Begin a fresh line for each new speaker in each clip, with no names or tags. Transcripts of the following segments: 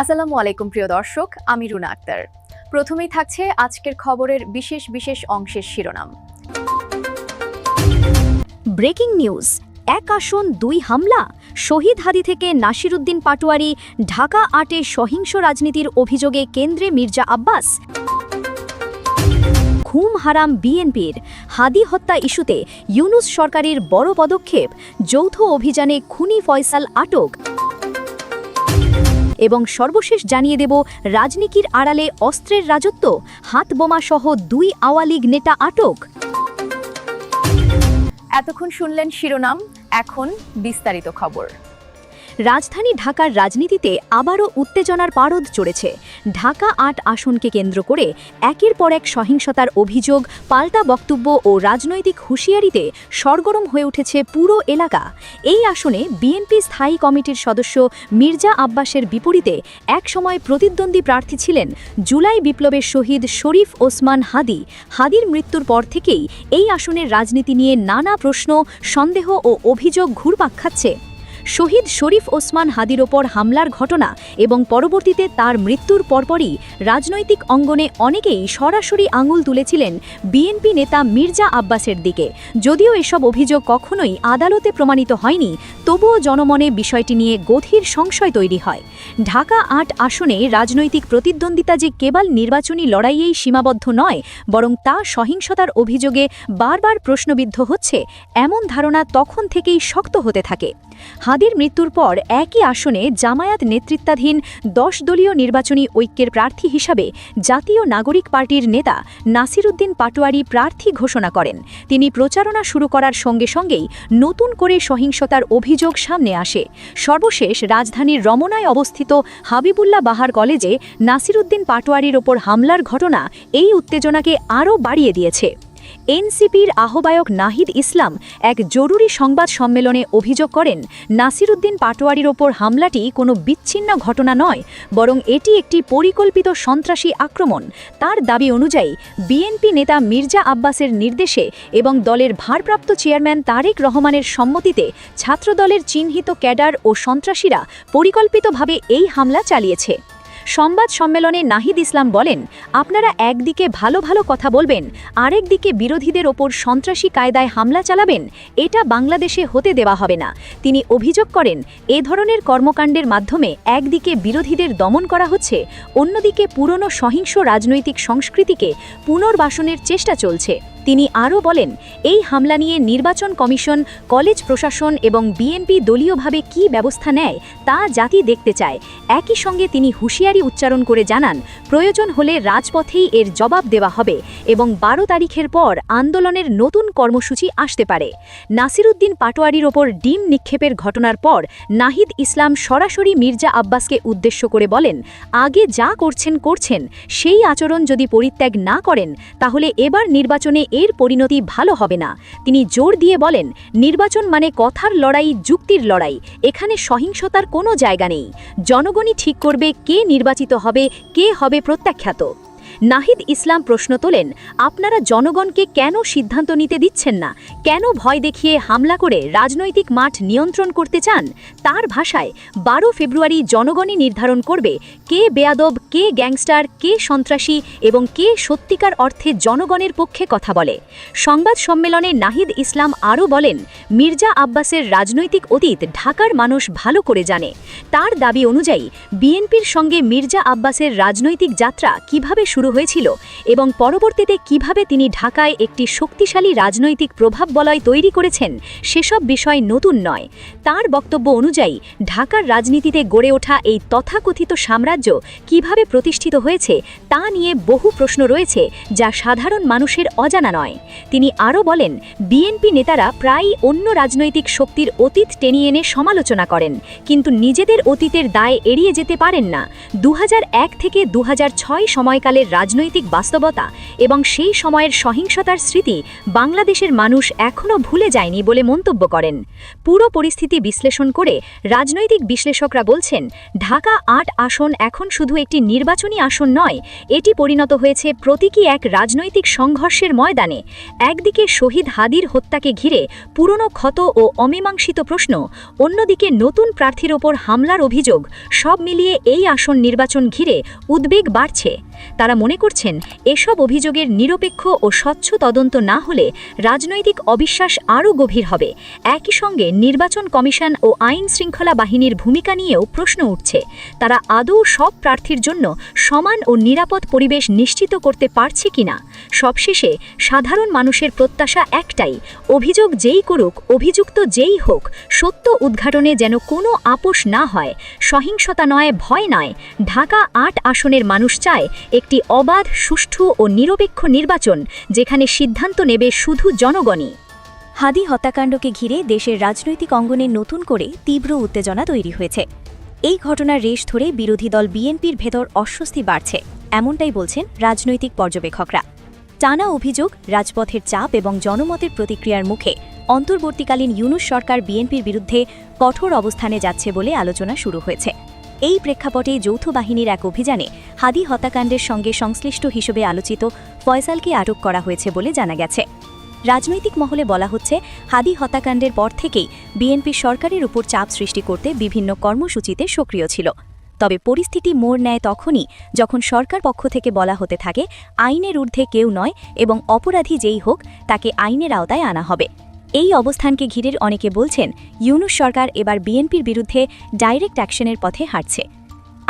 আসসালামু আলাইকুম, প্রিয় দর্শক। আমি রুনা আক্তার। প্রথমেই থাকছে আজকের খবরের বিশেষ বিশেষ অংশের শিরোনাম।
ব্রেকিং নিউজ, এক আসন, দুই হামলা। শহীদ হাদি থেকে নাসিরুদ্দিন পাটোয়ারি, ঢাকা আটে সহিংস রাজনীতির অভিযোগে কেন্দ্রে মির্জা আব্বাস। ঘুম হারাম বিএনপির, হাদি হত্যা ইস্যুতে ইউনুস সরকারের বড় পদক্ষেপ। যৌথ অভিযানে খুনি ফয়সাল আটক। এবং সর্বশেষ জানিয়ে দেব, রাজনীতির আড়ালে অস্ত্রের রাজত্ব, হাত বোমাসহ দুই আওয়া লীগ নেতা আটক।
এতক্ষণ শুনলেন শিরোনাম, এখন বিস্তারিত খবর।
রাজধানী ঢাকার রাজনীতিতে আবারও উত্তেজনার পারদ চড়েছে। ঢাকা আট আসনকে কেন্দ্র করে একের পর এক সহিংসতার অভিযোগ, পাল্টা বক্তব্য ও রাজনৈতিক হুঁশিয়ারিতে সরগরম হয়ে উঠেছে পুরো এলাকা। এই আসনে বিএনপি স্থায়ী কমিটির সদস্য মির্জা আব্বাসের বিপরীতে একসময় প্রতিদ্বন্দ্বী প্রার্থী ছিলেন জুলাই বিপ্লবের শহীদ শরীফ ওসমান হাদি। হাদির মৃত্যুর পর থেকেই এই আসনের রাজনীতি নিয়ে নানা প্রশ্ন, সন্দেহ ও অভিযোগ ঘুরপাক খাচ্ছে। শহীদ শরীফ ওসমান হাদির ওপর হামলার ঘটনা এবং পরবর্তীতে তার মৃত্যুর পরপরই রাজনৈতিক অঙ্গনে অনেকেই সরাসরি আঙুল তুলেছিলেন বিএনপি নেতা মির্জা আব্বাসের দিকে। যদিও এসব অভিযোগ কখনোই আদালতে প্রমাণিত হয়নি, তবুও জনমনে বিষয়টি নিয়ে গভীর সংশয় তৈরি হয়। ঢাকা আট আসনে রাজনৈতিক প্রতিদ্বন্দ্বিতা যে কেবল নির্বাচনী লড়াইয়েই সীমাবদ্ধ নয়, বরং তা সহিংসতার অভিযোগে বারবার প্রশ্নবিদ্ধ হচ্ছে, এমন ধারণা তখন থেকেই শক্ত হতে থাকে। হাদির মৃত্যুর পর একই আসনে জামায়াত নেতৃত্বাধীন দশ দলীয় নির্বাচনী ঐক্যের প্রার্থী হিসাবে জাতীয় নাগরিক পার্টির নেতা নাসিরুদ্দিন পাটোয়ারি প্রার্থী ঘোষণা করেন। তিনি প্রচারণা শুরু করার সঙ্গে সঙ্গেই নতুন করে সহিংসতার অভিযোগ সামনে আসে। সর্বশেষ রাজধানীর রমনায় অবস্থিত হাবিবুল্লাহ বাহার কলেজে নাসিরুদ্দিন পাটোয়ারির ওপর হামলার ঘটনা এই উত্তেজনাকে আরও বাড়িয়ে দিয়েছে। এনসিপির আহ্বায়ক নাহিদ ইসলাম এক জরুরি সংবাদ সম্মেলনে অভিযোগ করেন, নাসিরুদ্দিন পাটোয়ারির ওপর হামলাটি কোনো বিচ্ছিন্ন ঘটনা নয়, বরং এটি একটি পরিকল্পিত সন্ত্রাসী আক্রমণ। তার দাবি অনুযায়ী, বিএনপি নেতা মির্জা আব্বাসের নির্দেশে এবং দলের ভারপ্রাপ্ত চেয়ারম্যান তারেক রহমানের সম্মতিতে ছাত্রদলের চিহ্নিত ক্যাডার ও সন্ত্রাসীরা পরিকল্পিতভাবে এই হামলা চালিয়েছে। সংবাদ সম্মেলনে নাহিদ ইসলাম বলেন, আপনারা একদিকে ভালো ভালো কথা বলবেন, আরেক দিকে বিরোধীদের ওপর সন্ত্রাসী কায়দায় হামলা চালাবেন, এটা বাংলাদেশে হতে দেওয়া হবে না। তিনি অভিযোগ করেন, এ ধরনের কর্মকাণ্ডের মাধ্যমে একদিকে বিরোধীদের দমন করা হচ্ছে, অন্যদিকে পুরনো সহিংস রাজনৈতিক সংস্কৃতিকে পুনর্বাসনের চেষ্টা চলছে। তিনি আরও বলেন, এই হামলা নিয়ে নির্বাচন কমিশন, কলেজ প্রশাসন এবং বিএনপি দলীয়ভাবে কী ব্যবস্থা নেয় তা জাতি দেখতে চায়। একই সঙ্গে তিনি হুঁশিয়ারি উচ্চারণ করে জানান, প্রয়োজন হলে রাজপথেই এর জবাব দেওয়া হবে এবং বারো তারিখের পর আন্দোলনের নতুন কর্মসূচি আসতে পারে। নাসিরুদ্দিন পাটোয়ারির ওপর ডিম নিক্ষেপের ঘটনার পর নাহিদ ইসলাম সরাসরি মির্জা আব্বাসকে উদ্দেশ্য করে বলেন, আগে যা করছেন করছেন। সেই আচরণ যদি পরিত্যাগ না করেন, তাহলে এবার নির্বাচনে এর পরিণতি ভালো হবে না। তিনি জোর দিয়ে বলেন, নির্বাচন মানে কথার লড়াই, যুক্তির লড়াই। এখানে সহিংসতার কোনো জায়গা নেই। জনগণই ঠিক করবে কে নির্বাচিত হবে, কে হবে প্রত্যাখ্যাত। নাহিদ ইসলাম প্রশ্ন তোলেন, আপনারা জনগণকে কেন সিদ্ধান্ত নিতে দিচ্ছেন না? কেন ভয় দেখিয়ে হামলা করে রাজনৈতিক মাঠ নিয়ন্ত্রণ করতে চান? তার ভাষায়, বারো ফেব্রুয়ারি জনগণই নির্ধারণ করবে কে বেয়াদব, কে গ্যাংস্টার, কে সন্ত্রাসী এবং কে সত্যিকার অর্থে জনগণের পক্ষে কথা বলে। সংবাদ সম্মেলনে নাহিদ ইসলাম আরও বলেন, মির্জা আব্বাসের রাজনৈতিক অতীত ঢাকার মানুষ ভালো করে জানে। তার দাবি অনুযায়ী, বিএনপির সঙ্গে মির্জা আব্বাসের রাজনৈতিক যাত্রা কীভাবে শুরু হয়েছিল এবং পরবর্তীতে কীভাবে তিনি ঢাকায় একটি শক্তিশালী রাজনৈতিক প্রভাব বলয় তৈরি করেছেন সেসব বিষয় নতুন নয়। তার বক্তব্য অনুযায়ী, ঢাকার রাজনীতিতে গড়ে ওঠা এই তথাকথিত সাম্রাজ্য কীভাবে প্রতিষ্ঠিত হয়েছে তা নিয়ে বহু প্রশ্ন রয়েছে যা সাধারণ মানুষের অজানা নয়। তিনি আরও বলেন, বিএনপি নেতারা প্রায়ই অন্য রাজনৈতিক শক্তির অতীত টেনে এনে সমালোচনা করেন, কিন্তু নিজেদের অতীতের দায় এড়িয়ে যেতে পারেন না। দু হাজার এক থেকে দু হাজার ছয় সময়কালের রাজনৈতিক বাস্তবতা এবং সেই সময়ের সহিংসতার স্মৃতি বাংলাদেশের মানুষ এখনও ভুলে যায়নি বলে মন্তব্য করেন। পুরো পরিস্থিতি বিশ্লেষণ করে রাজনৈতিক বিশ্লেষকরা বলছেন, ঢাকা আট আসন এখন শুধু একটি নির্বাচনী আসন নয়, এটি পরিণত হয়েছে প্রতীকী এক রাজনৈতিক সংঘর্ষের ময়দানে। একদিকে শহীদ হাদির হত্যাকে ঘিরে পুরনো ক্ষত ও অমীমাংসিত প্রশ্ন, অন্যদিকে নতুন প্রার্থীর ওপর হামলার অভিযোগ, সব মিলিয়ে এই আসন নির্বাচন ঘিরে উদ্বেগ বাড়ছে। তারা মনে করছেন এসব অভিযোগের নিরপেক্ষ ও স্বচ্ছ তদন্ত না হলে রাজনৈতিক অবিশ্বাস আরও গভীর হবে। একই সঙ্গে নির্বাচন কমিশন ও আইন শৃঙ্খলা বাহিনীর ভূমিকা নিয়েও প্রশ্ন উঠছে। তারা আদৌ সব প্রার্থীর জন্য সমান ও নিরাপদ পরিবেশ নিশ্চিত করতে পারছে কিনা? সবশেষে সাধারণ মানুষের প্রত্যাশা একটাই, অভিযোগ যেই করুক, অভিযুক্ত যেই হোক, সত্য উদ্ঘাটনে যেন কোনো আপোষ না হয়, সহিংসতা নয়, ভয় নয়। ঢাকা আট আসনের মানুষ চায় একটি অবাধ, সুষ্ঠু ও নিরপেক্ষ নির্বাচন যেখানে সিদ্ধান্ত নেবে শুধু জনগণই।
হাদি হত্যাকাণ্ডকে ঘিরে দেশের রাজনৈতিক অঙ্গনে নতুন করে তীব্র উত্তেজনা তৈরি হয়েছে। এই ঘটনার রেশ ধরে বিরোধী দল বিএনপির ভেতর অস্বস্তি বাড়ছে, এমনটাই বলছেন রাজনৈতিক পর্যবেক্ষকরা। টানা অভিযোগ, রাজপথের চাপ এবং জনমতের প্রতিক্রিয়ার মুখে অন্তর্বর্তীকালীন ইউনুস সরকার বিএনপির বিরুদ্ধে কঠোর অবস্থানে যাচ্ছে বলে আলোচনা শুরু হয়েছে। এই প্রেক্ষাপটে যৌথ বাহিনীর এক অভিযানে হাদি হত্যাকাণ্ডের সঙ্গে সংশ্লিষ্ট হিসেবে আলোচিত ফয়সালকে আটক করা হয়েছে বলে জানা গেছে। রাজনৈতিক মহলে বলা হচ্ছে, হাদি হত্যাকাণ্ডের পর থেকেই বিএনপি সরকারের উপর চাপ সৃষ্টি করতে বিভিন্ন কর্মসূচিতে সক্রিয় ছিল। তবে পরিস্থিতি মোড় নেয় তখনই যখন সরকার পক্ষ থেকে বলা হতে থাকে, আইনের ঊর্ধ্বে কেউ নয় এবং অপরাধী যেই হোক, তাকে আইনের আওতায় আনা হবে। এই অবস্থানকে ঘিরে অনেকে বলছেন, ইউনুস সরকার এবার বিএনপির বিরুদ্ধে ডাইরেক্ট অ্যাকশনের পথে হাঁটছে।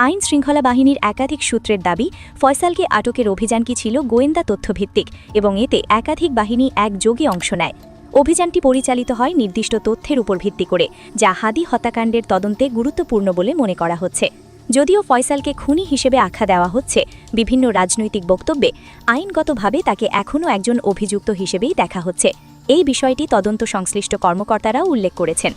আইন শৃঙ্খলা বাহিনীর একাধিক সূত্রের দাবি, ফয়সালকে আটকের অভিযান কি ছিল গোয়েন্দা তথ্যভিত্তিক এবং এতে একাধিক বাহিনী একযোগে অংশ নেয়। অভিযানটি পরিচালিত হয় নির্দিষ্ট তথ্যের উপর ভিত্তি করে, যা হাদি হত্যাকাণ্ডের তদন্তে গুরুত্বপূর্ণ বলে মনে করা হচ্ছে। যদিও ফয়সালকে খুনি হিসেবে আখ্যা দেওয়া হচ্ছে, বিভিন্ন রাজনৈতিক বক্তব্যে আইনগতভাবে তাকে এখনও একজন অভিযুক্ত হিসেবেই দেখা হচ্ছে। এই বিষয়টি তদন্ত সংশ্লিষ্ট কর্মকর্তারা উল্লেখ করেছেন।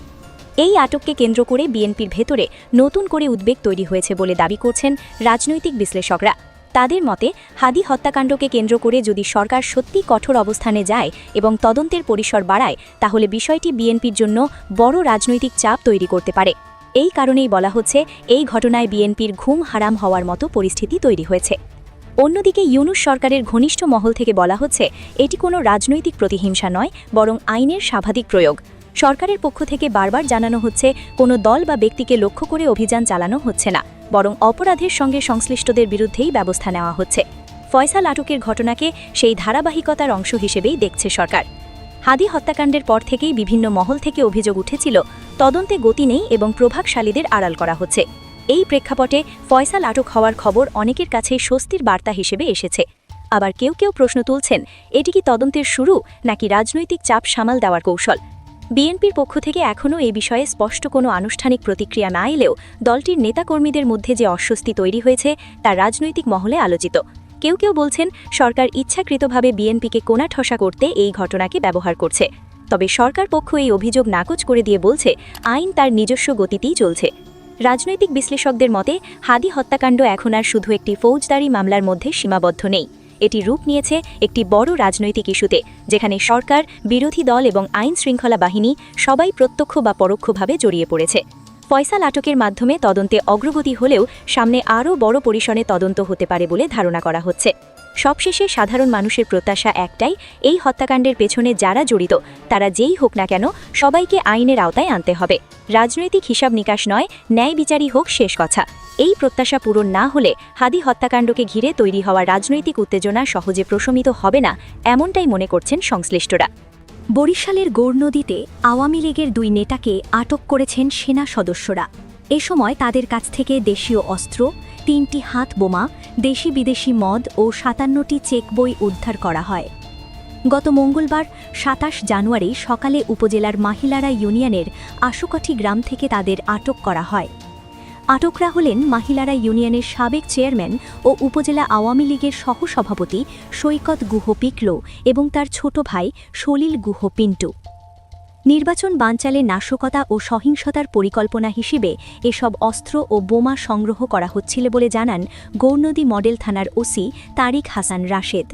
এই আটককে কেন্দ্র করে বিএনপির ভেতরে নতুন করে উদ্বেগ তৈরি হয়েছে বলে দাবি করছেন রাজনৈতিক বিশ্লেষকরা। তাদের মতে, হাদি হত্যাকাণ্ডকে কেন্দ্র করে যদি সরকার সত্যি কঠোর অবস্থানে যায় এবং তদন্তের পরিসর বাড়ায়, তাহলে বিষয়টি বিএনপির জন্য বড় রাজনৈতিক চাপ তৈরি করতে পারে। এই কারণেই বলা হচ্ছে, এই ঘটনায় বিএনপির ঘুম হারাম হওয়ার মতো পরিস্থিতি তৈরি হয়েছে। অন্যদিকে ইউনুস সরকারের ঘনিষ্ঠ মহল থেকে বলা হচ্ছে, এটি কোনো রাজনৈতিক প্রতিহিংসা নয়, বরং আইনের স্বাভাবিক প্রয়োগ। সরকারের পক্ষ থেকে বারবার জানানো হচ্ছে, কোনো দল বা ব্যক্তিকে লক্ষ্য করে অভিযান চালানো হচ্ছে না, বরং অপরাধের সঙ্গে সংশ্লিষ্টদের বিরুদ্ধেই ব্যবস্থা নেওয়া হচ্ছে। ফয়সাল আটকের ঘটনাকে সেই ধারাবাহিকতার অংশ হিসেবেই দেখছে সরকার। হাদি হত্যাকাণ্ডের পর থেকেই বিভিন্ন মহল থেকে অভিযোগ উঠেছিল, তদন্তে গতি নেই এবং প্রভাবশালীদের আড়াল করা হচ্ছে। এই প্রেক্ষাপটে ফয়সাল আটক হওয়ার খবর অনেকের কাছে স্বস্তির বার্তা হিসেবে এসেছে। আবার কেউ কেউ প্রশ্ন তুলছেন, এটি কি তদন্তের শুরু নাকি রাজনৈতিক চাপ সামাল দেওয়ার কৌশল? বিএনপির পক্ষ থেকে এখনও এ বিষয়ে স্পষ্ট কোনো আনুষ্ঠানিক প্রতিক্রিয়া না এলেও দলটির নেতাকর্মীদের মধ্যে যে অস্বস্তি তৈরি হয়েছে তা রাজনৈতিক মহলে আলোচিত। কেউ কেউ বলছেন, সরকার ইচ্ছাকৃতভাবে বিএনপিকে কোণাঠসা করতে এই ঘটনাকে ব্যবহার করছে। তবে সরকার পক্ষ এই অভিযোগ নাকচ করে দিয়ে বলছে, আইন তার নিজস্ব গতিতেই চলছে। রাজনৈতিক বিশ্লেষকদের মতে, হাদি হত্যাকাণ্ড এখন আর শুধু একটি ফৌজদারি মামলার মধ্যে সীমাবদ্ধ নেই। এটি রূপ নিয়েছে একটি বড় রাজনৈতিক ইস্যুতে, যেখানে সরকার, বিরোধী দল এবং আইন শৃঙ্খলা বাহিনী সবাই প্রত্যক্ষ বা পরোক্ষভাবে জড়িয়ে পড়েছে। ফয়সাল আটকের মাধ্যমে তদন্তে অগ্রগতি হলেও সামনে আরও বড় পরিসরে তদন্ত হতে পারে বলে ধারণা করা হচ্ছে। সবশেষে সাধারণ মানুষের প্রত্যাশা একটাই, এই হত্যাকাণ্ডের পেছনে যারা জড়িত, তারা যেই হোক না কেন সবাইকে আইনের আওতায় আনতে হবে। রাজনৈতিক হিসাব নিকাশ নয়, ন্যায় বিচারই হোক শেষ কথা। এই প্রত্যাশা পূরণ না হলে হাদি হত্যাকাণ্ডকে ঘিরে তৈরি হওয়া রাজনৈতিক উত্তেজনা সহজে প্রশমিত হবে না, এমনটাই মনে করছেন সংশ্লিষ্টরা।
বরিশালের গৌর নদীতে আওয়ামী লীগের দুই নেতাকে আটক করেছেন সেনা সদস্যরা। এ সময় তাদের কাছ থেকে দেশীয় অস্ত্র তিনটি হাত বোমা, দেশি বিদেশি মদ ও সাতান্নটি চেক বই উদ্ধার করা হয়। গত মঙ্গলবার, সাতাশ জানুয়ারি সকালে উপজেলার মাহিলারা ইউনিয়নের আশুকাঠি গ্রাম থেকে তাদের আটক করা হয়। আটকরা হলেন মাহিলারা ইউনিয়নের সাবেক চেয়ারম্যান ও উপজেলা আওয়ামী লীগের সহসভাপতি সৈকত গুহ পিকলো এবং তার ছোট ভাই সলিল গুহ পিন্টু। নির্বাচন বানচালে নাশকতা ও সহিংসতার পরিকল্পনা হিসেবে এসব অস্ত্র ও বোমা সংগ্রহ করা হচ্ছিল বলে জানান গৌরনদী মডেল থানার ওসি তারিক হাসান রাশেদ।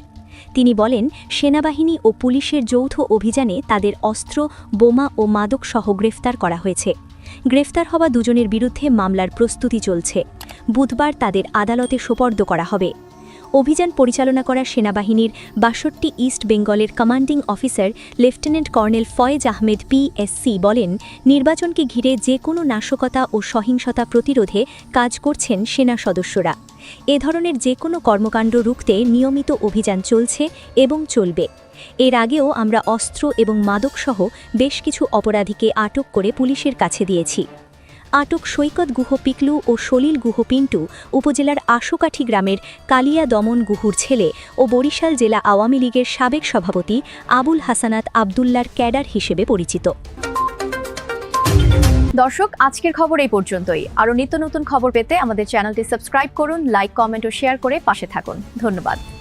তিনি বলেন, সেনাবাহিনী ও পুলিশের যৌথ অভিযানে তাদের অস্ত্র, বোমা ও মাদক সহ গ্রেফতার করা হয়েছে।
গ্রেফতার হওয়া দুজনের বিরুদ্ধে মামলার প্রস্তুতি চলছে। বুধবার তাদের আদালতে সোপর্দ করা হবে। অভিযান পরিচালনা করা সেনাবাহিনীর বাষট্টি ইস্ট বেঙ্গলের commanding officer lieutenant colonel Faiz Ahmed PSC বলেন, নির্বাচনকে ঘিরে যে কোনো নাশকতা ও সহিংসতা প্রতিরোধে কাজ করছেন সেনা সদস্যরা। এ ধরনের যে কোনো কর্মকাণ্ড রুখতে নিয়মিত অভিযান চলছে এবং চলবে। এর আগেও আমরা অস্ত্র এবং মাদকসহ বেশ কিছু অপরাধীকে আটক করে পুলিশের কাছে দিয়েছি। আটক সৈকত গুহ পিকলু ও সলিল গুহ পিন্টু উপজেলার আশুকাঠি গ্রামের কালিয়া দমন গুহুর ছেলে ও বরিশাল জেলা আওয়ামী লীগের সাবেক সভাপতি আবুল হাসানাত আবদুল্লার ক্যাডার হিসেবে পরিচিত।
দর্শক, আজকের খবর এই পর্যন্তই। আরও নিত্য নতুন খবর পেতে আমাদের চ্যানেলটি সাবস্ক্রাইব করুন, লাইক, কমেন্ট ও শেয়ার করে পাশে থাকুন। ধন্যবাদ।